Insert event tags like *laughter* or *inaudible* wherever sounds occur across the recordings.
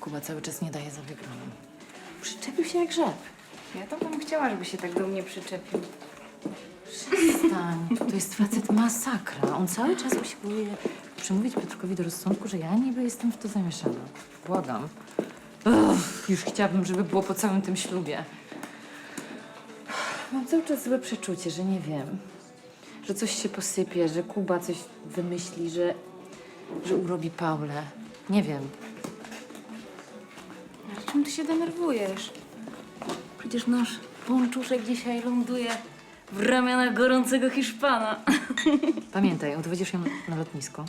Kuba cały czas nie daje za wygraną. Przyczepił się jak rzep. Ja to bym chciała, żeby się tak do mnie przyczepił. Stań, to jest facet masakra. On cały czas usiłuje przemówić Piotrkowi do rozsądku, że ja niby jestem w to zamieszana. Błagam. Uff, już chciałabym, żeby było po całym tym ślubie. Mam cały czas złe przeczucie, że nie wiem. Że coś się posypie, że Kuba coś wymyśli, że, że urobi Paulę. Nie wiem. Czym ty się denerwujesz? Przecież nasz ponczuszek dzisiaj ląduje w ramionach gorącego Hiszpana. *laughs* Pamiętaj, odwiedzisz ją na lotnisko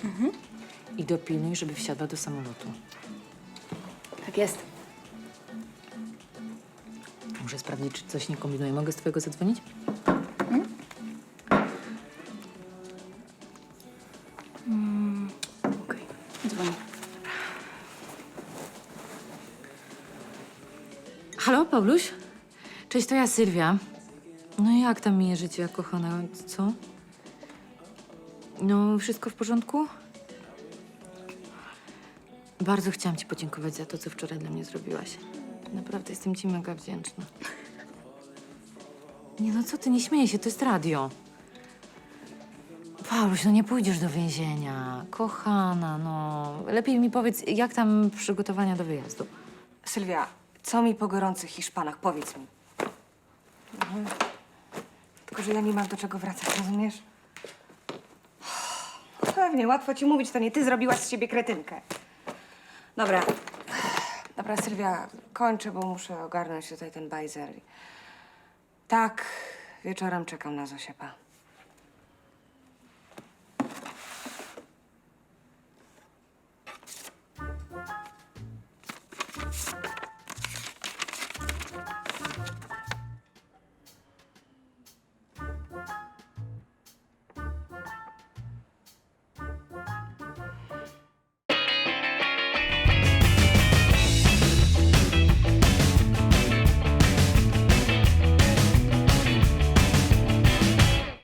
i dopilnuj, żeby wsiadła do samolotu. Tak jest. Muszę sprawdzić, czy coś nie kombinuje. Mogę z twojego zadzwonić? Okej, dzwoń. Halo, Pauluś? Cześć, to ja, Sylwia. No jak tam mije życie, kochana? Co? No, wszystko w porządku? Bardzo chciałam ci podziękować za to, co wczoraj dla mnie zrobiłaś. Naprawdę jestem ci mega wdzięczna. Nie no, co ty, nie śmieję się, to jest radio. Pauluś, no nie pójdziesz do więzienia. Kochana, no. Lepiej mi powiedz, jak tam przygotowania do wyjazdu? Sylwia, co mi po gorących Hiszpanach? Powiedz mi. Mhm. Tylko, że ja nie mam do czego wracać, rozumiesz? *sighs* Pewnie, łatwo ci mówić, to nie ty zrobiłaś z siebie kretynkę. Dobra. Dobra, Sylwia, kończę, bo muszę ogarnąć tutaj ten bajzel. Tak, wieczorem czekam na Zosiepa.